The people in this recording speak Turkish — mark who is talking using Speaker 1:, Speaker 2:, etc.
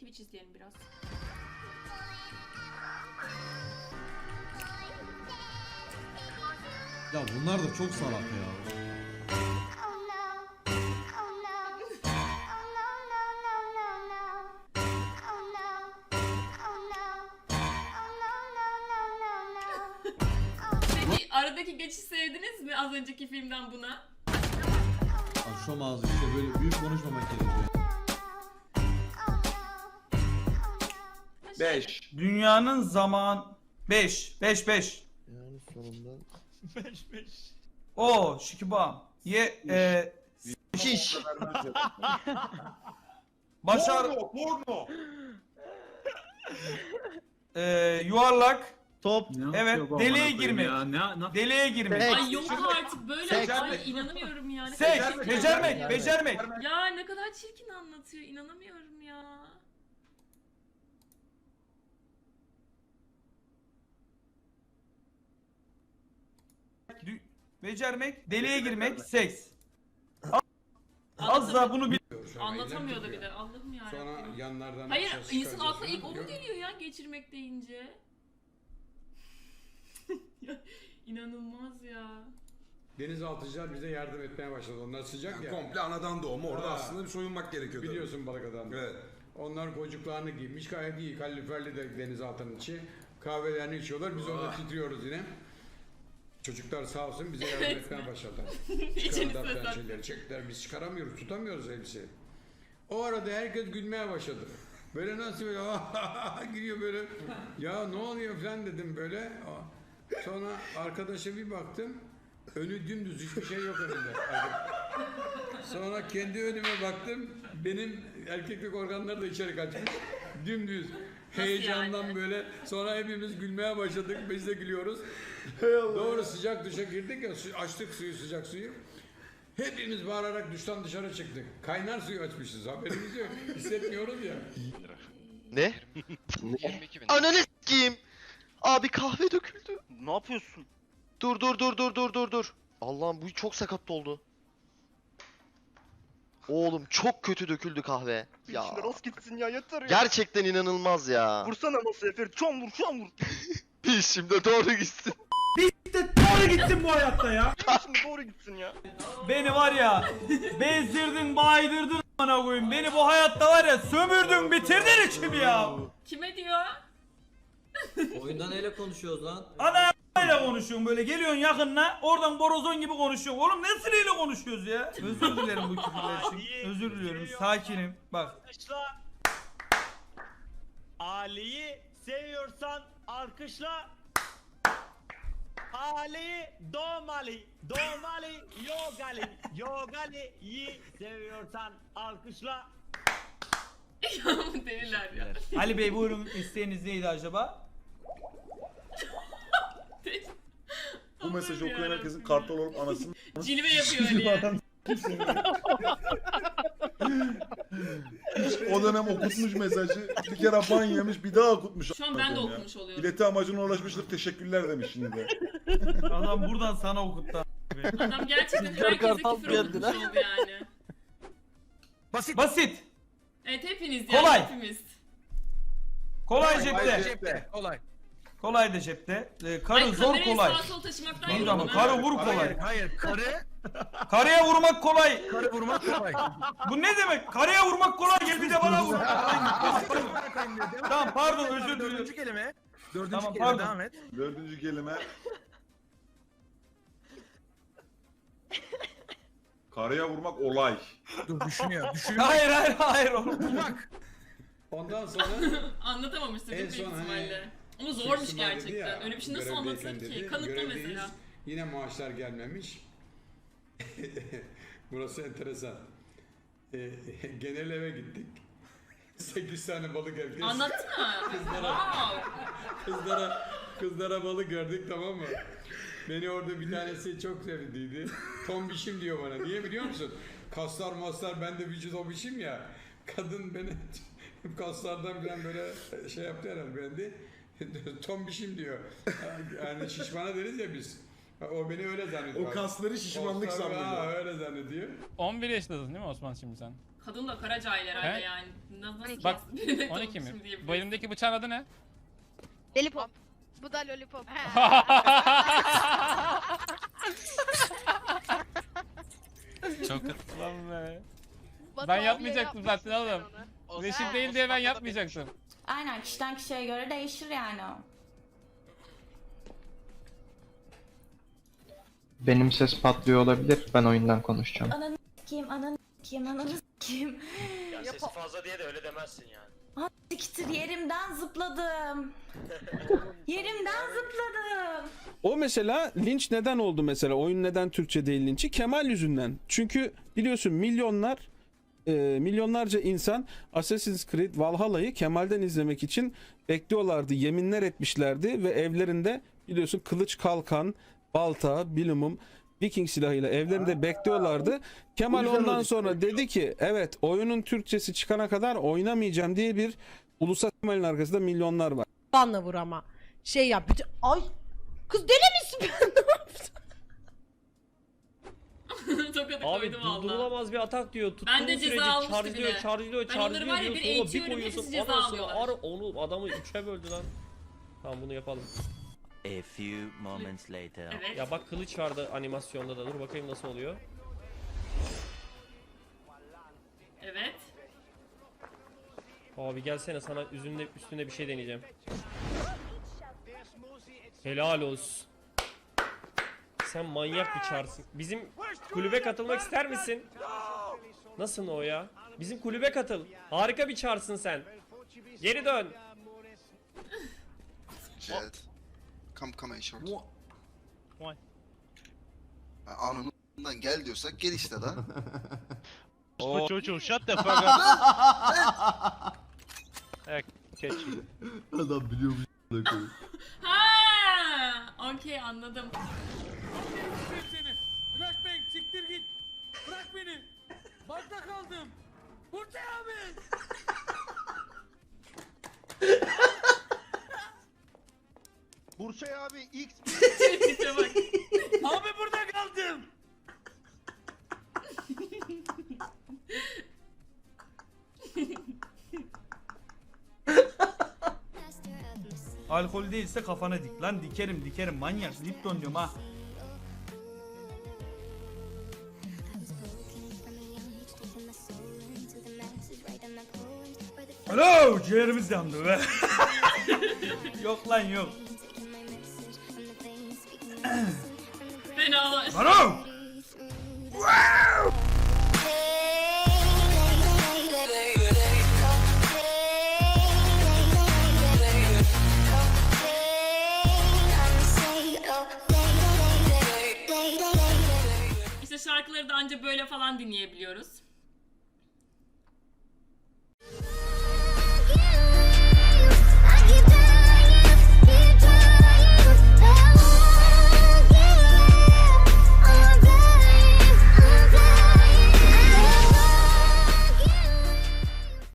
Speaker 1: Twitch izleyelim biraz.
Speaker 2: Ya bunlar da çok salak ya.
Speaker 1: Peki aradaki geçiş sevdiniz mi az önceki filmden buna?
Speaker 2: Akşam ağzı işte böyle büyük konuşmamak gerekiyor.
Speaker 3: 5.
Speaker 4: Dünyanın zaman 5 5 5.
Speaker 5: Yani sonunda
Speaker 6: 5 5.
Speaker 4: O şikibam. Ye e,
Speaker 3: Şiş.
Speaker 4: başar
Speaker 3: Porno, porno.
Speaker 4: e, yuvarlak
Speaker 5: top
Speaker 4: Evet, deliğe girmek.
Speaker 6: Ya, ne, ne,
Speaker 4: deliğe girmek.
Speaker 5: Seks.
Speaker 1: Ay yok artık böyle.
Speaker 5: Seks.
Speaker 1: Ay inanamıyorum yani.
Speaker 4: Seks, becermek, becermek.
Speaker 1: Ya ne kadar çirkin anlatıyor. inanamıyorum ya.
Speaker 4: Becermek, deliğe girmek, seks. Az da bunu bil.
Speaker 1: Anlatamıyor da bir de. Allah'ım ya.
Speaker 7: Sonra yanlardan
Speaker 1: Hayır insan
Speaker 7: çıkaracağız
Speaker 1: aklına ilk
Speaker 7: falan
Speaker 1: onu geliyor ya geçirmek deyince. ya, inanılmaz ya.
Speaker 7: Denizaltıcılar bize yardım etmeye başladı. Onlar sıcak
Speaker 3: Yani
Speaker 7: ya.
Speaker 3: komple anadan doğma orada
Speaker 7: Ha.
Speaker 3: aslında bir soyunmak gerekiyordu.
Speaker 7: Biliyorsun balık adam.
Speaker 3: Evet.
Speaker 7: Onlar kocuklarını giymiş gayet iyi. Kaloriferli de denizaltının içi. Kahvelerini içiyorlar. Biz orada
Speaker 3: Ah.
Speaker 7: titriyoruz yine. Çocuklar sağ olsun bize yardım etmeye başladılar. Çıkardılar pençeleri çektiler. Biz çıkaramıyoruz, tutamıyoruz elbiseyi. O arada herkes gülmeye başladı. Böyle nasıl böyle giriyor böyle. Ya ne oluyor falan dedim böyle. Sonra arkadaşa bir baktım. Önü dümdüz hiçbir şey yok önünde. Sonra kendi önüme baktım. Benim erkeklik organları da içeri kaçmış. Dümdüz. Heyecandan
Speaker 1: yani?
Speaker 7: böyle. Sonra hepimiz gülmeye başladık. Biz de gülüyoruz. Doğru sıcak duşa girdik ya. Açtık suyu sıcak suyu. Hepimiz bağırarak duştan dışarı çıktık. Kaynar suyu açmışız. Haberimiz yok. Hissetmiyoruz ya.
Speaker 8: Ne?
Speaker 9: 22 bin.
Speaker 8: Ananı s**eyim. Abi kahve döküldü.
Speaker 9: Ne yapıyorsun?
Speaker 8: Dur dur dur dur dur dur dur. Allah'ım bu çok sakat oldu. Oğlum çok kötü döküldü kahve. Ya
Speaker 9: rast gitsin ya yeter ya.
Speaker 8: gerçekten inanılmaz ya.
Speaker 9: Vursana masaya Ferit. Çon vur çon vur.
Speaker 8: Bir şimdi doğru gitsin.
Speaker 4: Doğru gitsin bu hayatta ya.
Speaker 9: Şimdi doğru gitsin ya.
Speaker 4: Beni var ya bezdirdin, baydırdın bana koyayım. Beni bu hayatta var ya sömürdün, bitirdin içimi ya.
Speaker 1: Kime diyor?
Speaker 5: oyunda neyle konuşuyoruz lan?
Speaker 4: Ana ile konuşuyorsun böyle geliyorsun yakınına oradan borozon gibi konuşuyorsun. Oğlum ne sırayla konuşuyoruz ya? Özür dilerim bu küfürler için. Özür diliyorum. Sakinim. Bak.
Speaker 6: Alkışla. Ali'yi seviyorsan alkışla. Ali Domali. Domali Yogali. Yogali'yi seviyorsan alkışla.
Speaker 1: ya bu deliler ya.
Speaker 4: Ali Bey buyurun isteğiniz neydi acaba?
Speaker 1: Bu mesajı okuyan herkesin
Speaker 5: kartal olup anasını
Speaker 1: Cilve yapıyor Ali ya.
Speaker 5: o dönem okutmuş mesajı bir kere ban yemiş bir daha okutmuş.
Speaker 1: Şu an ben de
Speaker 5: ya.
Speaker 1: okumuş oluyorum.
Speaker 5: İleti amacına ulaşmıştır teşekkürler demiş şimdi de.
Speaker 4: Adam buradan sana okuttu.
Speaker 1: Adam gerçekten herkese küfür okumuş oldu yani.
Speaker 4: Basit.
Speaker 1: Evet hepiniz ya
Speaker 4: Kolay.
Speaker 1: hepimiz.
Speaker 4: Kolay cepte.
Speaker 3: Cepte. Kolay.
Speaker 4: Kolay da cepte. Ee, karı
Speaker 1: Ay,
Speaker 4: zor
Speaker 1: kamerayı
Speaker 4: kolay.
Speaker 1: sağa sola taşımaktan
Speaker 4: Değil
Speaker 1: yoruldum
Speaker 4: ama
Speaker 1: ha.
Speaker 4: karı vur kolay.
Speaker 3: hayır. Karı,
Speaker 4: Karıya vurmak kolay.
Speaker 3: karı vurmak kolay.
Speaker 4: Bu ne demek? Karıya vurmak kolay. Gel bir de bana vur. Tamam pardon özür diliyorum.
Speaker 3: Dördüncü kelime. Dördüncü
Speaker 4: Tamam,
Speaker 3: kelime
Speaker 4: pardon.
Speaker 3: devam et.
Speaker 5: Dördüncü kelime. Karıya vurmak olay.
Speaker 3: Dur düşünüyor. Düşünüyor.
Speaker 4: Hayır hayır hayır oğlum.
Speaker 3: Vurmak.
Speaker 7: Ondan sonra
Speaker 1: Anlatamamışsın
Speaker 7: En
Speaker 1: büyük
Speaker 7: son hani
Speaker 1: ihtimalle. Ama zormuş
Speaker 7: Sınav dedi
Speaker 1: gerçekten.
Speaker 7: ya,
Speaker 1: Öyle bir şey nasıl
Speaker 7: görevdeyken
Speaker 1: anlatılır ki?
Speaker 7: dedi,
Speaker 1: Kanıtla
Speaker 7: görevdeyiz,
Speaker 1: mesela.
Speaker 7: Yine maaşlar gelmemiş. Burası enteresan. Ee, genel eve gittik. 8 tane balık herkes.
Speaker 1: Anlatsana. wow.
Speaker 7: Kızlara, kızlara balık gördük tamam mı? Beni orada bir tanesi çok sevindiydi. Tombişim diyor bana. Niye biliyor musun? Kaslar maslar ben de vücut obişim ya. Kadın beni kaslardan falan böyle şey yaptı herhalde beğendi. Tombişim diyor. Yani şişmana deriz ya biz. O beni öyle zannediyor.
Speaker 5: O kasları şişmanlık sanmıyor.
Speaker 7: Ha, öyle zannediyor.
Speaker 6: 11 yaşındasın değil mi Osman şimdi sen?
Speaker 1: Kadın da Karacahil herhalde
Speaker 10: He?
Speaker 1: yani. Nasıl,
Speaker 10: Bak,
Speaker 1: birine
Speaker 10: 12
Speaker 1: konuşayım
Speaker 10: mi? Bu elimdeki bıçağın adı ne?
Speaker 11: Lollipop. Bu da lollipop.
Speaker 10: Çok Lan be. Ben yapmayacaktım zaten oğlum. Reşit değil diye ben yapmayacaktım.
Speaker 11: Aynen kişiden kişiye göre değişir yani o.
Speaker 12: Benim ses patlıyor olabilir. Ben oyundan konuşacağım.
Speaker 11: Ananı kim, ananı kim, ananı kim.
Speaker 9: Ya sesi fazla diye de öyle demezsin yani.
Speaker 11: Siktir yerimden zıpladım. yerimden zıpladım.
Speaker 13: O mesela linç neden oldu mesela? Oyun neden Türkçe değil linçi? Kemal yüzünden. Çünkü biliyorsun milyonlar e, milyonlarca insan Assassin's Creed Valhalla'yı Kemal'den izlemek için bekliyorlardı. Yeminler etmişlerdi ve evlerinde biliyorsun kılıç kalkan, balta, bilumum Viking silahıyla evlerinde bekliyorlardı. Kemal ondan sonra dedi ki evet oyunun Türkçesi çıkana kadar oynamayacağım diye bir ulusal Kemal'in arkasında milyonlar var.
Speaker 11: Banla vur ama. Şey yap. bütün- Ay. Kız deli misin ben? ne yaptım?
Speaker 1: Tokadı
Speaker 6: Abi
Speaker 1: koydu valla.
Speaker 6: durdurulamaz bir atak diyor. Tuttuğun
Speaker 1: Ben de ceza
Speaker 6: sürece
Speaker 1: almıştı
Speaker 6: charge'lıyor,
Speaker 1: bile.
Speaker 6: charge'lıyor,
Speaker 1: Ben onları
Speaker 6: charge'lıyor
Speaker 1: var ya bir
Speaker 6: diyorsun. Oğlum bir
Speaker 1: eğitiyorum,
Speaker 6: koyuyorsun.
Speaker 1: hepsi ceza
Speaker 6: Anasını
Speaker 1: alıyorlar.
Speaker 6: ar onu adamı üçe böldü lan. Tamam bunu yapalım.
Speaker 10: A few moments later.
Speaker 1: Evet.
Speaker 6: Ya bak kılıç vardı animasyonda da. Dur bakayım nasıl oluyor.
Speaker 1: Evet.
Speaker 6: Abi gelsene sana üzerinde üstünde bir şey deneyeceğim. Helal olsun. Sen manyak bir çarsın. Bizim kulübe katılmak ister misin? Nasıl o ya? Bizim kulübe katıl. Harika bir çarsın sen. Geri dön.
Speaker 12: Jet. Come come in short.
Speaker 10: Why?
Speaker 12: Anından gel diyorsak gel işte da.
Speaker 10: O
Speaker 9: Çocuğum shut the fuck
Speaker 2: Adam biliyormuş.
Speaker 1: Ha, okey anladım.
Speaker 4: seni. Flashbang siktir git. Bırak beni. Bakta kaldım. Burçay abi.
Speaker 9: Bursa'ya abi X
Speaker 1: Tipe bak.
Speaker 4: Abi burada kaldım. Alkol değilse kafana dik. Lan dikerim dikerim manyak. Lipton diyorum ha. Alo ciğerimiz yandı be. yok lan yok.
Speaker 1: Fena.
Speaker 4: Alo.
Speaker 1: İşte şarkıları da anca böyle falan dinleyebiliyoruz.